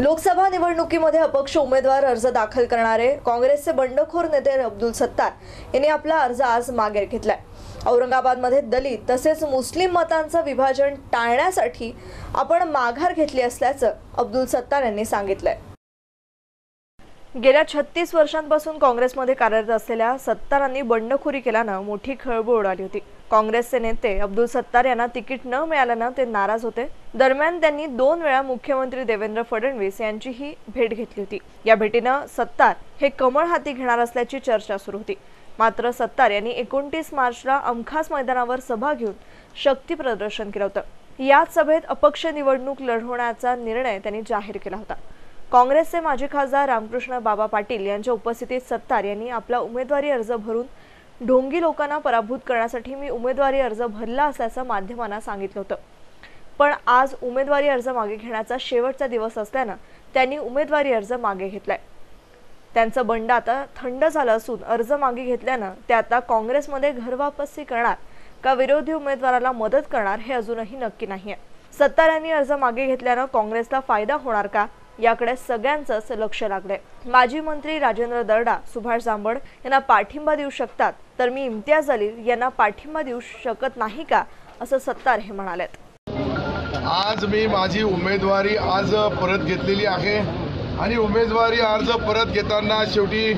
लोकसभा निवडणुकीमध्ये अपक्ष उमेदवार अर्ज दाखल करणारे काँग्रेसचे बंडखोर नेते अब्दुल सत्तार यांनी आपला अर्ज आज मागे घेतलाय. औरंगाबादमध्ये दलित तसेच मुस्लिम मतांचं विभाजन टाळण्यासाठी आपण माघार घेतली असल्याचं अब्दुल सत्तार यांनी सांगितलंय. गेल्या छत्तीस वर्षांपासून काँग्रेसमध्ये कार्यरत असलेल्या सत्तारांनी बंडखोरी केल्यानं मोठी खळबळ उडाली होती. काँग्रेसचे नेते अब्दुल सत्तार यांना तिकीट न मिळाल्यानं ते नाराज होते. दरम्यान त्यांनी दोन वेळा मुख्यमंत्री देवेंद्र फडणवीस यांचीही भेट घेतली होती. या भेटीनं सत्तार हे कमळ हाती घेणार असल्याची चर्चा सुरू होती. मात्र सत्तार यांनी एकोणतीस मार्चला अमखास मैदानावर सभा घेऊन शक्ती प्रदर्शन केलं होतं. याच सभेत अपक्ष निवडणूक लढवण्याचा निर्णय त्यांनी जाहीर केला होता. काँग्रेसचे माजी खासदार रामकृष्ण बाबा पाटील यांच्या उपस्थितीत सत्तार यांनी आपला उमेदवारी अर्ज भरून ढोंगी लोकांना पराभूत करण्यासाठी मी उमेदवारी अर्ज भरला असल्याचं माध्यमांना सांगितलं होतं. पण आज उमेदवारी अर्ज मागे घेण्याचा शेवटचा दिवस असल्यानं त्यांनी उमेदवारी अर्ज मागे घेतलाय. त्यांचं बंड आता थंड झालं असून अर्ज मागे घेतल्यानं ते आता काँग्रेसमध्ये घरवापसी करणार का विरोधी उमेदवाराला मदत करणार हे अजूनही नक्की नाहीये. सत्तार यांनी अर्ज मागे घेतल्यानं काँग्रेसला फायदा होणार का? याकडे सगळ्यांचंच लक्ष लागलंय. माजी मंत्री राजेंद्र दर्डा सुभाष जांभड यांना पाठिंबा देऊ शकतात तर मी इम्तियाज अली यांना पाठिंबा देऊ शकत नाही का असं सत्तार हे म्हणालेत. आज मी माझी उमेदवारी आज परत घेतलेली आहे आणि उमेदवारी अर्ज परत घेताना शेवटी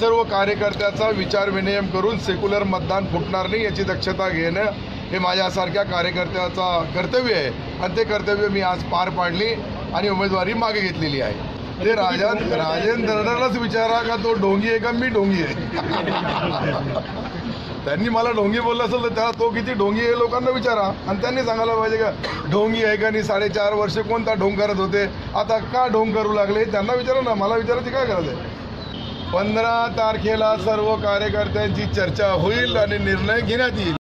सर्व कार्यकर्त्याचा विचार विनिमय करून सेक्युलर मतदान फुटणार नाही याची दक्षता घेणं हे माझ्यासारख्या कार्यकर्त्याचा कर्तव्य आहे. आणि ते कर्तव्य मी आज पार पाडली. आणि उमेदवारी मागे घेतलेली आहे. ते राजा राजेंद्रलाच विचारा का तो ढोंगी आहे का मी ढोंगी आहे? त्यांनी मला ढोंगी बोललं असेल तर त्याला तो किती ढोंगी आहे लोकांना विचारा. आणि त्यांनी सांगायला पाहिजे का ढोंगी आहे का नाही? साडेचार वर्ष कोणता ढोंग करत होते? आता का ढोंग करू लागले? त्यांना विचारा ना मला विचारायची काय गरज आहे पंधरा तारखेला सर्व कार्यकर्त्यांची चर्चा होईल आणि निर्णय घेण्यात येईल.